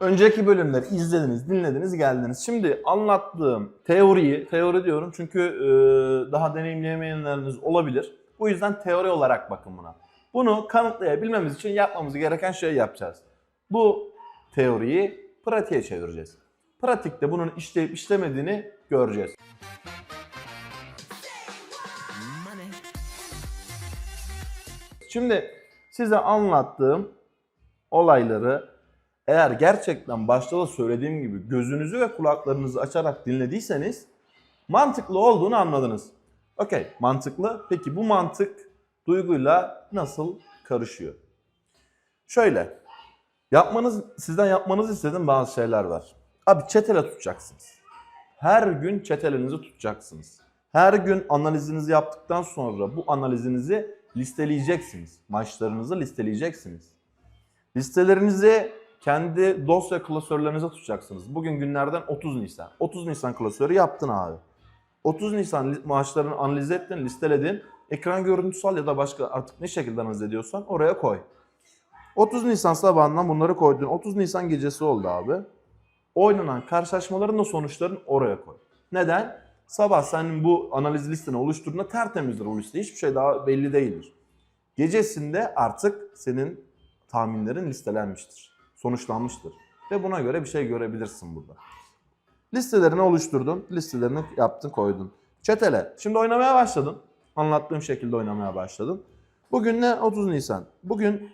Önceki bölümleri izlediniz, dinlediniz, geldiniz. Şimdi anlattığım teoriyi, teori diyorum çünkü e, daha deneyimleyemeyenleriniz olabilir. Bu yüzden teori olarak bakın buna. Bunu kanıtlayabilmemiz için yapmamız gereken şeyi yapacağız. Bu teoriyi pratiğe çevireceğiz. Pratikte bunun işleyip işlemediğini göreceğiz. Şimdi size anlattığım olayları eğer gerçekten başta da söylediğim gibi gözünüzü ve kulaklarınızı açarak dinlediyseniz mantıklı olduğunu anladınız. Okey, mantıklı. Peki bu mantık duyguyla nasıl karışıyor? Şöyle, yapmanız, sizden yapmanızı istediğim bazı şeyler var. Abi çetele tutacaksınız. Her gün çetelenizi tutacaksınız. Her gün analizinizi yaptıktan sonra bu analizinizi listeleyeceksiniz. Maçlarınızı listeleyeceksiniz. Listelerinizi kendi dosya klasörlerinize tutacaksınız. Bugün günlerden 30 Nisan. 30 Nisan klasörü yaptın abi. 30 Nisan maaşlarını analiz ettin, listeledin. Ekran görüntüsü al ya da başka artık ne şekilde analiz ediyorsan oraya koy. 30 Nisan sabahından bunları koydun. 30 Nisan gecesi oldu abi. Oynanan karşılaşmaların da sonuçlarını oraya koy. Neden? Sabah senin bu analiz listeni oluşturduğunda tertemizdir o liste. Hiçbir şey daha belli değildir. Gecesinde artık senin tahminlerin listelenmiştir. Sonuçlanmıştır. Ve buna göre bir şey görebilirsin burada. Listelerini oluşturdun, listelerini yaptın, koydun. Çetele. Şimdi oynamaya başladın. Anlattığım şekilde oynamaya başladın. Bugün ne? 30 Nisan. Bugün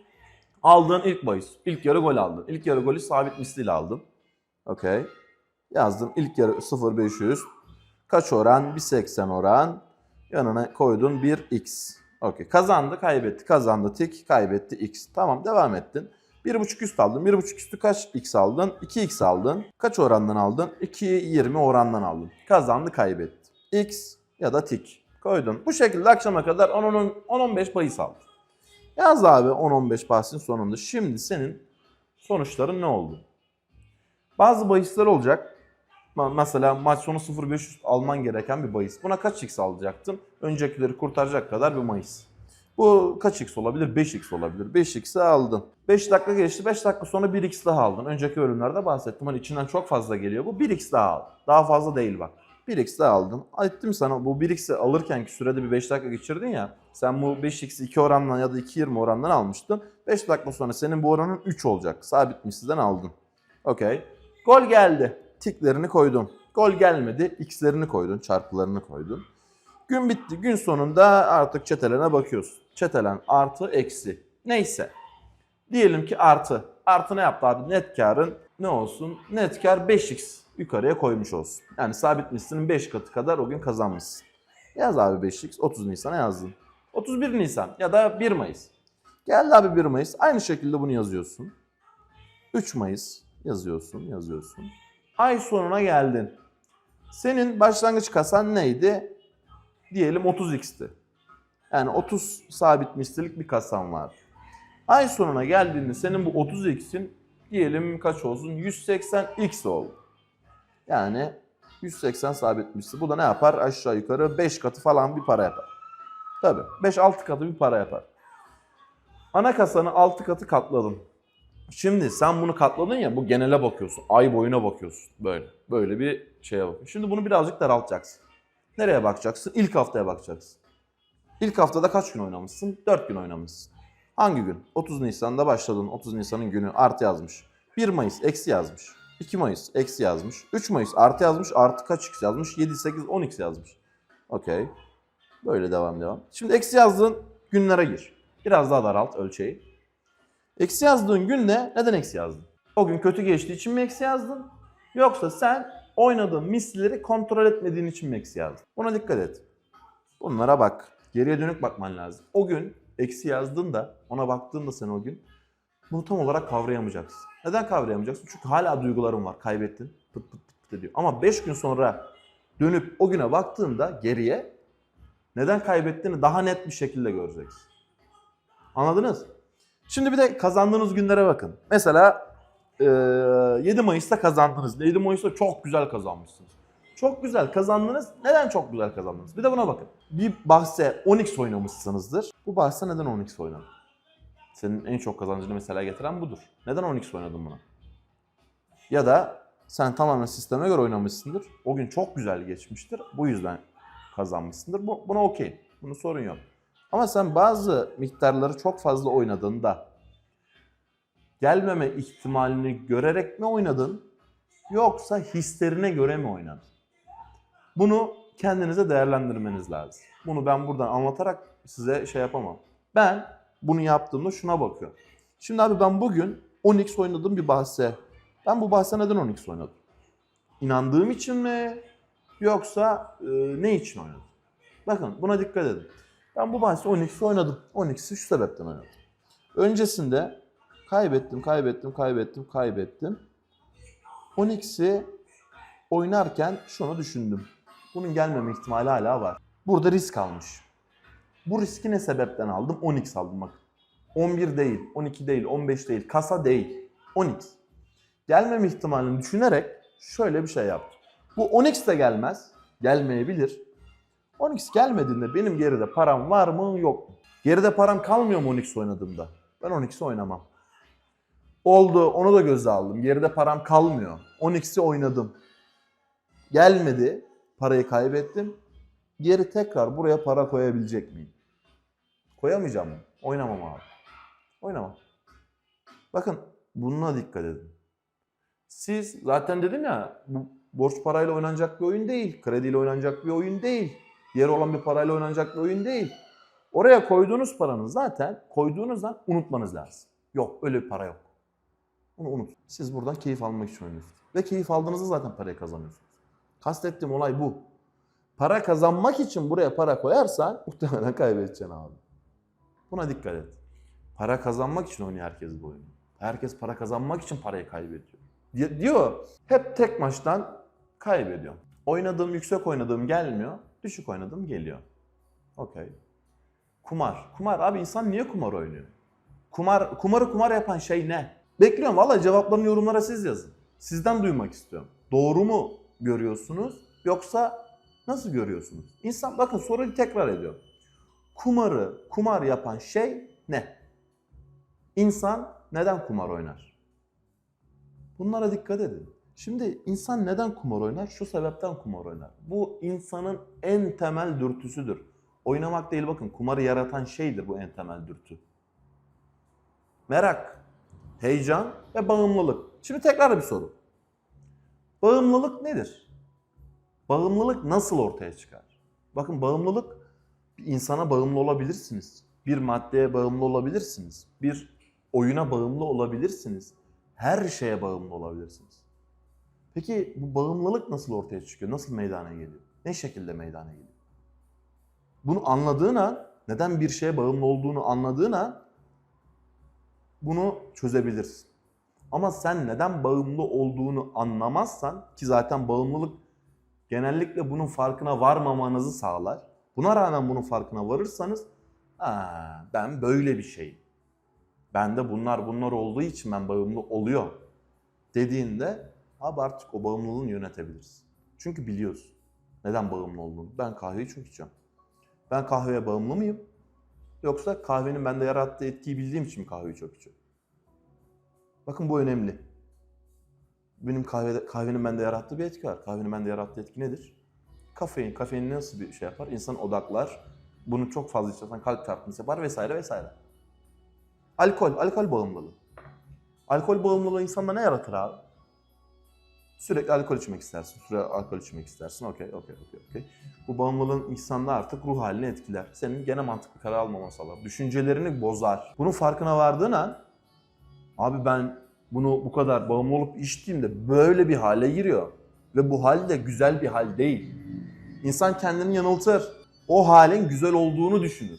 aldığın ilk bahis. İlk yarı gol aldın. İlk yarı golü sabit misliyle aldın. Okey. Yazdım ilk yarı 0.500. Kaç oran? 1.80 oran. Yanına koydun 1x. Okey. Kazandı, kaybetti. Kazandı tik, kaybetti x. Tamam devam ettin. 1.5 üst aldın. 1.5 üstü kaç x aldın? 2x aldın. Kaç orandan aldın? 2.20 orandan aldın. Kazandı, kaybetti. x ya da tik. Koydun. Bu şekilde akşama kadar 10-15 bahis aldın. Yaz abi 10-15 bahisin sonunda. Şimdi senin sonuçların ne oldu? Bazı bahisler olacak. Mesela maç sonu 0.500 alman gereken bir bahis. Buna kaç x alacaktın? Öncekileri kurtaracak kadar bir bahis. Bu kaç x olabilir? 5x olabilir. 5x'i aldın. 5 dakika geçti. 5 dakika sonra 1x daha aldın. Önceki bölümlerde bahsettim. Hani içinden çok fazla geliyor. Bu 1x daha al. Daha fazla değil bak. 1x daha aldın. Ettim sana bu 1x'i alırkenki sürede bir 5 dakika geçirdin ya. Sen bu 5x'i 2 orandan ya da 2.20 orandan almıştın. 5 dakika sonra senin bu oranın 3 olacak. Sabit misliden aldın. Okey. Gol geldi. Tiklerini koydun. Gol gelmedi. X'lerini koydun. Çarpılarını koydun. Gün bitti. Gün sonunda artık çetelene bakıyorsun. Çetelen artı eksi. Neyse. Diyelim ki artı. Artı ne yaptı abi? Net karın ne olsun? Net kar 5x yukarıya koymuş olsun. Yani sabit mislinin 5 katı kadar o gün kazanmışsın. Yaz abi 5x. 30 Nisan'a yazdın. 31 Nisan ya da 1 Mayıs. Geldi abi 1 Mayıs. Aynı şekilde bunu yazıyorsun. 3 Mayıs yazıyorsun, yazıyorsun. Ay sonuna geldin. Senin başlangıç kasan neydi? Diyelim 30x'ti. Yani 30 sabit mislilik bir kasan var. Ay sonuna geldiğinde senin bu 30x'in diyelim kaç olsun? 180x oldu. Yani 180 sabit misli. Bu da ne yapar? Aşağı yukarı 5 katı falan bir para yapar. Tabii 5-6 katı bir para yapar. Ana kasanı 6 katı katladın. Şimdi sen bunu katladın ya bu genele bakıyorsun. Ay boyuna bakıyorsun. Böyle. Böyle bir şeye bakıyorsun. Şimdi bunu birazcık daraltacaksın. Nereye bakacaksın? İlk haftaya bakacaksın. İlk haftada kaç gün oynamışsın? 4 gün oynamışsın. Hangi gün? 30 Nisan'da başladın. 30 Nisan'ın günü artı yazmış. 1 Mayıs eksi yazmış. 2 Mayıs eksi yazmış. 3 Mayıs artı yazmış. Artı kaç x yazmış? 7, 8, 10x yazmış. Okey. Böyle devam devam. Şimdi eksi yazdığın günlere gir. Biraz daha daralt ölçeği. Eksi yazdığın günde neden eksi yazdın? O gün kötü geçtiği için mi eksi yazdın? Yoksa sen oynadığın mislileri kontrol etmediğin için mi eksi yazdın? Buna dikkat et. Bunlara bak. Geriye dönük bakman lazım. O gün eksi yazdığında, ona baktığında sen o gün bunu tam olarak kavrayamayacaksın. Neden kavrayamayacaksın? Çünkü hala duyguların var. Kaybettin. Pıt pıt pıt pıt. Ama 5 gün sonra dönüp o güne baktığında geriye neden kaybettiğini daha net bir şekilde göreceksin. Anladınız? Şimdi bir de kazandığınız günlere bakın. Mesela e, 7 Mayıs'ta kazandınız. 7 Mayıs'ta çok güzel kazanmışsınız. Çok güzel kazandınız. Neden çok güzel kazandınız? Bir de buna bakın. Bir bahse 10x oynamışsınızdır. Bu bahse neden 10x oynadın? Senin en çok kazancını mesela getiren budur. Neden 10x oynadın buna? Ya da sen tamamen sisteme göre oynamışsındır. O gün çok güzel geçmiştir. Bu yüzden kazanmışsındır. Bu, buna okey. Bunun sorun yok. Ama sen bazı miktarları çok fazla oynadığında gelmeme ihtimalini görerek mi oynadın? Yoksa hislerine göre mi oynadın? Bunu kendinize değerlendirmeniz lazım. Bunu ben buradan anlatarak size şey yapamam. Ben bunu yaptığımda şuna bakıyorum. Şimdi abi ben bugün 10x oynadım bir bahse. Ben bu bahse neden 10x oynadım? İnandığım için mi? Yoksa e, ne için oynadım? Bakın buna dikkat edin. Ben bu bahse 10x oynadım. 10x'i şu sebepten oynadım. Öncesinde kaybettim, kaybettim, kaybettim, kaybettim. 10x'i oynarken şunu düşündüm. Bunun gelmeme ihtimali hala var. Burada risk almış. Bu riski ne sebepten aldım? 10x aldım bak. 11 değil, 12 değil, 15 değil, kasa değil. 10x. Gelmeme ihtimalini düşünerek şöyle bir şey yaptım. Bu 10x de gelmez, gelmeyebilir. 10x gelmediğinde benim geride param var mı yok mu? Geride param kalmıyor mu 10x oynadığımda? Ben 10x oynamam. Oldu, onu da göze aldım. Geride param kalmıyor. 10x'i oynadım. Gelmedi, parayı kaybettim. Geri tekrar buraya para koyabilecek miyim? Koyamayacağım mı? Oynamam abi. Oynamam. Bakın bununla dikkat edin. Siz zaten dedim ya bu borç parayla oynanacak bir oyun değil. Krediyle oynanacak bir oyun değil. Yer olan bir parayla oynanacak bir oyun değil. Oraya koyduğunuz paranın zaten koyduğunuzdan unutmanız lazım. Yok öyle bir para yok. Bunu unut. Siz buradan keyif almak için oynuyorsunuz. Ve keyif aldığınızda zaten parayı kazanıyorsunuz. Kastettiğim olay bu. Para kazanmak için buraya para koyarsan muhtemelen kaybedeceksin abi. Buna dikkat et. Para kazanmak için oynuyor herkes bu oyunu. Herkes para kazanmak için parayı kaybediyor. Di- Diyor hep tek maçtan kaybediyorum. Oynadığım yüksek oynadığım gelmiyor. Düşük oynadığım geliyor. Okey. Kumar. Kumar abi insan niye kumar oynuyor? Kumar kumarı kumar yapan şey ne? Bekliyorum valla cevaplarını yorumlara siz yazın. Sizden duymak istiyorum. Doğru mu görüyorsunuz yoksa nasıl görüyorsunuz? İnsan bakın soruyu tekrar ediyorum. Kumarı kumar yapan şey ne? İnsan neden kumar oynar? Bunlara dikkat edin. Şimdi insan neden kumar oynar? Şu sebepten kumar oynar. Bu insanın en temel dürtüsüdür. Oynamak değil bakın kumarı yaratan şeydir bu en temel dürtü. Merak, heyecan ve bağımlılık. Şimdi tekrar bir soru. Bağımlılık nedir? Bağımlılık nasıl ortaya çıkar? Bakın bağımlılık bir insana bağımlı olabilirsiniz. Bir maddeye bağımlı olabilirsiniz. Bir oyuna bağımlı olabilirsiniz. Her şeye bağımlı olabilirsiniz. Peki bu bağımlılık nasıl ortaya çıkıyor? Nasıl meydana geliyor? Ne şekilde meydana geliyor? Bunu anladığın an, neden bir şeye bağımlı olduğunu anladığın an bunu çözebilirsin. Ama sen neden bağımlı olduğunu anlamazsan ki zaten bağımlılık genellikle bunun farkına varmamanızı sağlar. Buna rağmen bunun farkına varırsanız ben böyle bir şey. Bende bunlar bunlar olduğu için ben bağımlı oluyor dediğinde abi artık o bağımlılığını yönetebilirsin. Çünkü biliyorsun neden bağımlı olduğunu. Ben kahveyi çok içiyorum. Ben kahveye bağımlı mıyım? Yoksa kahvenin bende yarattığı etkiyi bildiğim için mi kahveyi çok içiyorum? Bakın bu önemli. Benim kahvede, kahvenin bende yarattığı bir etki var. Kahvenin bende yarattığı etki nedir? Kafein. Kafein nasıl bir şey yapar? İnsan odaklar. Bunu çok fazla içersen kalp çarpması yapar vesaire vesaire. Alkol. Alkol bağımlılığı. Alkol bağımlılığı insanda ne yaratır abi? Sürekli alkol içmek istersin. Sürekli alkol içmek istersin. Okey, okey, okey, okey. Bu bağımlılığın insanda artık ruh halini etkiler. Senin gene mantıklı karar almaman sağlar. Düşüncelerini bozar. Bunun farkına vardığın an abi ben bunu bu kadar bağımlı olup içtiğimde böyle bir hale giriyor. Ve bu hal de güzel bir hal değil. İnsan kendini yanıltır. O halin güzel olduğunu düşünür.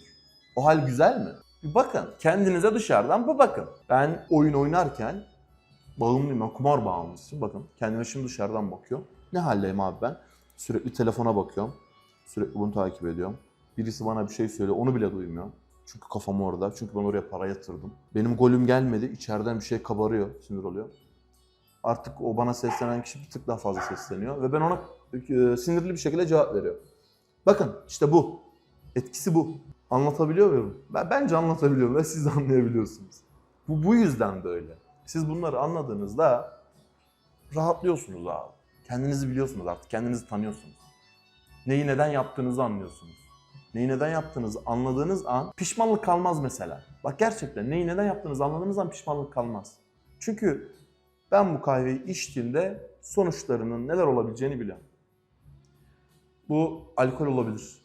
O hal güzel mi? Bir bakın. Kendinize dışarıdan bir bakın. Ben oyun oynarken bağımlıyım. Ben kumar bağımlısıyım. Bakın kendime şimdi dışarıdan bakıyorum. Ne haldeyim abi ben? Sürekli telefona bakıyorum. Sürekli bunu takip ediyorum. Birisi bana bir şey söylüyor. Onu bile duymuyorum. Çünkü kafam orada. Çünkü ben oraya para yatırdım. Benim golüm gelmedi. İçeriden bir şey kabarıyor. Sinir oluyor. Artık o bana seslenen kişi bir tık daha fazla sesleniyor. Ve ben ona e, sinirli bir şekilde cevap veriyorum. Bakın işte bu. Etkisi bu. Anlatabiliyor muyum? Ben, bence anlatabiliyorum ve siz anlayabiliyorsunuz. Bu, bu yüzden böyle. Siz bunları anladığınızda rahatlıyorsunuz abi. Kendinizi biliyorsunuz artık. Kendinizi tanıyorsunuz. Neyi neden yaptığınızı anlıyorsunuz. Neyi neden yaptığınızı anladığınız an pişmanlık kalmaz mesela. Bak gerçekten neyi neden yaptığınızı anladığınız an pişmanlık kalmaz. Çünkü ben bu kahveyi içtiğimde sonuçlarının neler olabileceğini biliyorum. Bu alkol olabilir.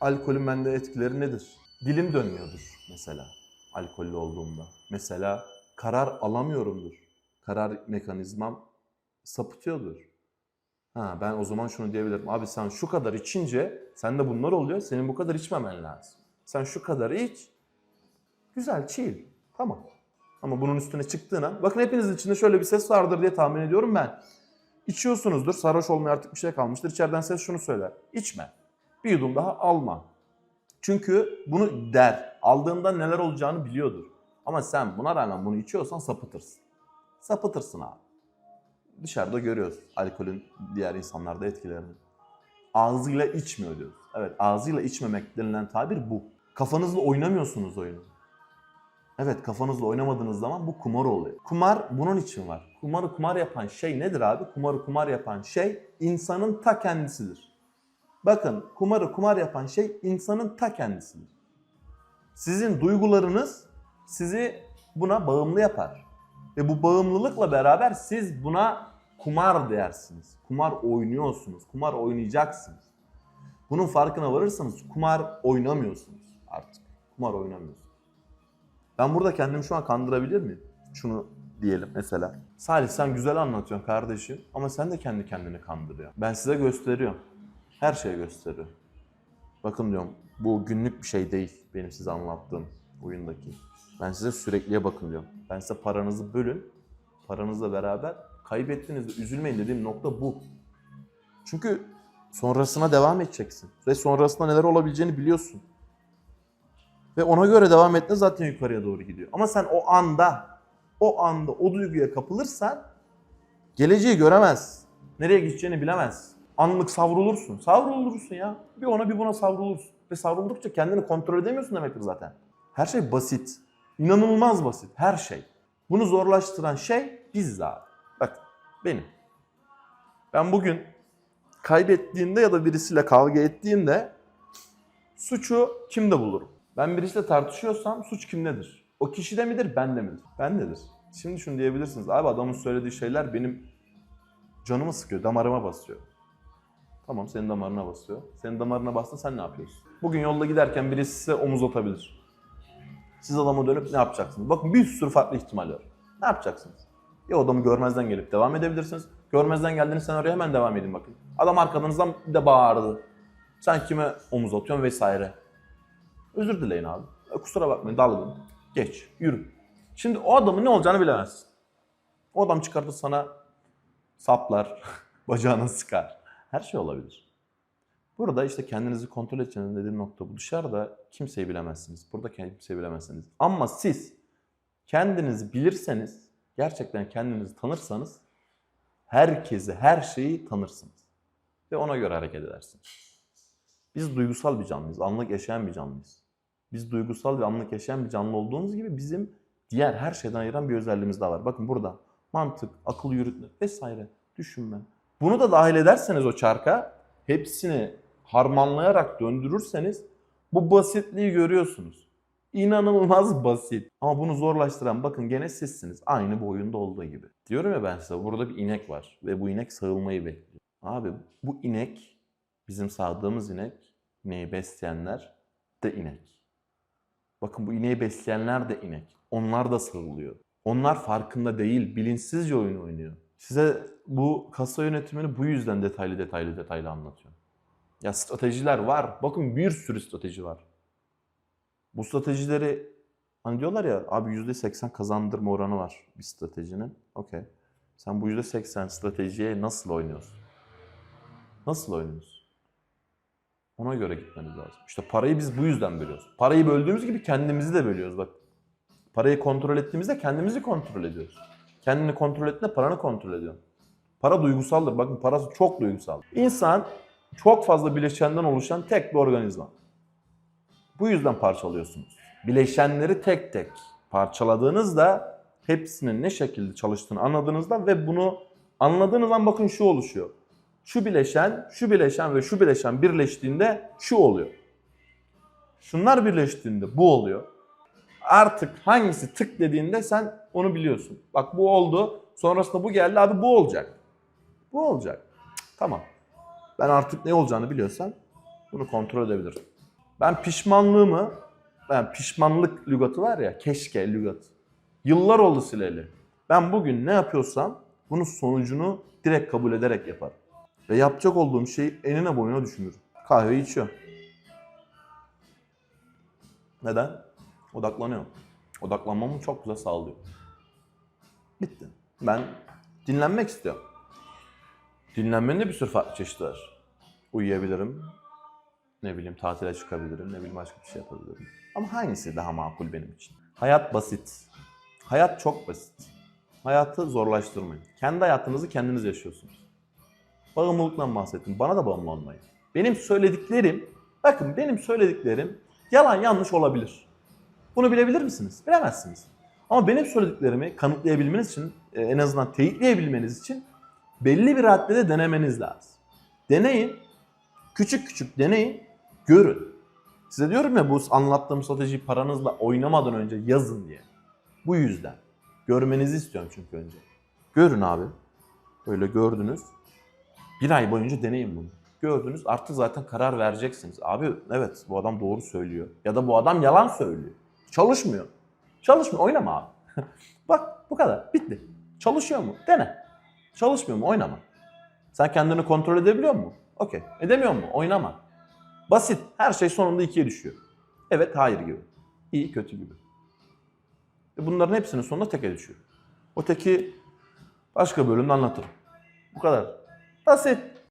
Alkolün bende etkileri nedir? Dilim dönmüyordur mesela alkollü olduğumda. Mesela karar alamıyorumdur. Karar mekanizmam sapıtıyordur. Ha ben o zaman şunu diyebilirim. Abi sen şu kadar içince sende bunlar oluyor. Senin bu kadar içmemen lazım. Sen şu kadar iç. Güzel, chill. Tamam. Ama bunun üstüne çıktığına, bakın hepinizin içinde şöyle bir ses vardır diye tahmin ediyorum ben. İçiyorsunuzdur, sarhoş olmaya artık bir şey kalmıştır. İçeriden ses şunu söyler. İçme. Bir yudum daha alma. Çünkü bunu der. Aldığında neler olacağını biliyordur. Ama sen buna rağmen bunu içiyorsan sapıtırsın. Sapıtırsın abi. Dışarıda görüyoruz alkolün diğer insanlarda etkilerini. Ağzıyla içmiyor diyoruz. Evet ağzıyla içmemek denilen tabir bu. Kafanızla oynamıyorsunuz oyunu. Evet kafanızla oynamadığınız zaman bu kumar oluyor. Kumar bunun için var. Kumarı kumar yapan şey nedir abi? Kumarı kumar yapan şey insanın ta kendisidir. Bakın kumarı kumar yapan şey insanın ta kendisidir. Sizin duygularınız sizi buna bağımlı yapar. Ve bu bağımlılıkla beraber siz buna kumar dersiniz. Kumar oynuyorsunuz. Kumar oynayacaksınız. Bunun farkına varırsanız kumar oynamıyorsunuz artık. Kumar oynamıyorsunuz. Ben burada kendimi şu an kandırabilir miyim? Şunu diyelim mesela. Salih sen güzel anlatıyorsun kardeşim ama sen de kendi kendini kandırıyorsun. Ben size gösteriyorum. Her şeyi gösteriyorum. Bakın diyorum bu günlük bir şey değil benim size anlattığım oyundaki. Ben size sürekliye bakın diyorum. Ben size paranızı bölün. Paranızla beraber kaybettiğinizde üzülmeyin dediğim nokta bu. Çünkü sonrasına devam edeceksin. Ve sonrasında neler olabileceğini biliyorsun. Ve ona göre devam etme zaten yukarıya doğru gidiyor. Ama sen o anda, o anda o duyguya kapılırsan geleceği göremez. Nereye gideceğini bilemez. Anlık savrulursun. Savrulursun ya. Bir ona bir buna savrulursun. Ve savruldukça kendini kontrol edemiyorsun demektir zaten. Her şey basit. İnanılmaz basit. Her şey. Bunu zorlaştıran şey biziz abi. Bak benim. Ben bugün kaybettiğinde ya da birisiyle kavga ettiğimde suçu kimde bulurum? Ben birisiyle tartışıyorsam suç kimdedir? O kişide midir, bende midir? Bendedir. Şimdi şunu diyebilirsiniz. Abi adamın söylediği şeyler benim canımı sıkıyor, damarıma basıyor. Tamam senin damarına basıyor. Senin damarına bastın sen ne yapıyorsun? Bugün yolda giderken birisi size omuz atabilir. Siz adama dönüp ne yapacaksınız? Bakın bir sürü farklı ihtimal var. Ne yapacaksınız? Ya adamı görmezden gelip devam edebilirsiniz. Görmezden geldiğiniz senaryoya hemen devam edin bakın. Adam arkanızdan bir de bağırdı. Sen kime omuz atıyorsun vesaire. Özür dileyin abi. Kusura bakmayın dalgın. Geç, yürü. Şimdi o adamın ne olacağını bilemezsin. O adam çıkartır sana saplar, bacağını sıkar. Her şey olabilir. Burada işte kendinizi kontrol edeceğiniz dediğim nokta bu. Dışarıda kimseyi bilemezsiniz. Burada kimseyi bilemezsiniz. Ama siz kendinizi bilirseniz, gerçekten kendinizi tanırsanız herkesi, her şeyi tanırsınız. Ve ona göre hareket edersiniz. Biz duygusal bir canlıyız, anlık yaşayan bir canlıyız. Biz duygusal ve anlık yaşayan bir canlı olduğumuz gibi bizim diğer her şeyden ayıran bir özelliğimiz daha var. Bakın burada mantık, akıl yürütme vesaire, düşünme. Bunu da dahil ederseniz o çarka, hepsini harmanlayarak döndürürseniz bu basitliği görüyorsunuz. İnanılmaz basit. Ama bunu zorlaştıran bakın gene sizsiniz. Aynı bu oyunda olduğu gibi. Diyorum ya ben size burada bir inek var ve bu inek sağılmayı bekliyor. Abi bu inek bizim sağdığımız inek, ineği besleyenler de inek. Bakın bu ineği besleyenler de inek. Onlar da sağılıyor. Onlar farkında değil, bilinçsizce oyun oynuyor. Size bu kasa yönetimini bu yüzden detaylı detaylı detaylı anlatıyorum. Ya stratejiler var. Bakın bir sürü strateji var. Bu stratejileri hani diyorlar ya abi %80 kazandırma oranı var bir stratejinin. Okey. Sen bu %80 stratejiye nasıl oynuyorsun? Nasıl oynuyorsun? Ona göre gitmeniz lazım. İşte parayı biz bu yüzden bölüyoruz. Parayı böldüğümüz gibi kendimizi de bölüyoruz bak. Parayı kontrol ettiğimizde kendimizi kontrol ediyoruz. Kendini kontrol ettiğinde paranı kontrol ediyorsun. Para duygusaldır. Bakın parası çok duygusal. İnsan çok fazla bileşenden oluşan tek bir organizma. Bu yüzden parçalıyorsunuz. Bileşenleri tek tek parçaladığınızda hepsinin ne şekilde çalıştığını anladığınızda ve bunu anladığınız an bakın şu oluşuyor. Şu bileşen, şu bileşen ve şu bileşen birleştiğinde şu oluyor. Şunlar birleştiğinde bu oluyor. Artık hangisi tık dediğinde sen onu biliyorsun. Bak bu oldu. Sonrasında bu geldi. Abi bu olacak. Bu olacak. Tamam. Ben artık ne olacağını biliyorsam bunu kontrol edebilirim. Ben pişmanlığımı, ben pişmanlık lügatı var ya, keşke lügatı. Yıllar oldu sileli. Ben bugün ne yapıyorsam bunun sonucunu direkt kabul ederek yaparım. Ve yapacak olduğum şeyi enine boyuna düşünürüm. Kahveyi içiyorum. Neden? Odaklanıyorum. Odaklanmamı çok güzel sağlıyor. Bitti. Ben dinlenmek istiyorum. Dinlenmenin de bir sürü farklı çeşidi var. Uyuyabilirim. Ne bileyim tatile çıkabilirim. Ne bileyim başka bir şey yapabilirim. Ama hangisi daha makul benim için? Hayat basit. Hayat çok basit. Hayatı zorlaştırmayın. Kendi hayatınızı kendiniz yaşıyorsunuz. Bağımlılıktan bahsettim. Bana da bağımlı olmayın. Benim söylediklerim, bakın benim söylediklerim yalan yanlış olabilir. Bunu bilebilir misiniz? Bilemezsiniz. Ama benim söylediklerimi kanıtlayabilmeniz için, e, en azından teyitleyebilmeniz için belli bir raddede denemeniz lazım. Deneyin, küçük küçük deneyin, görün. Size diyorum ya bu anlattığım stratejiyi paranızla oynamadan önce yazın diye. Bu yüzden. Görmenizi istiyorum çünkü önce. Görün abi. Böyle gördünüz. Bir ay boyunca deneyin bunu. Gördünüz artık zaten karar vereceksiniz. Abi evet bu adam doğru söylüyor. Ya da bu adam yalan söylüyor. Çalışmıyor. Çalışmıyor oynama abi. Bak bu kadar bitti. Çalışıyor mu? Dene. Çalışmıyor mu? Oynama. Sen kendini kontrol edebiliyor musun? Okey. Edemiyor mu? Oynama. Basit. Her şey sonunda ikiye düşüyor. Evet, hayır gibi. İyi, kötü gibi. Ve bunların hepsinin sonunda teke düşüyor. O teki başka bölümde anlatırım. Bu kadar. Basit.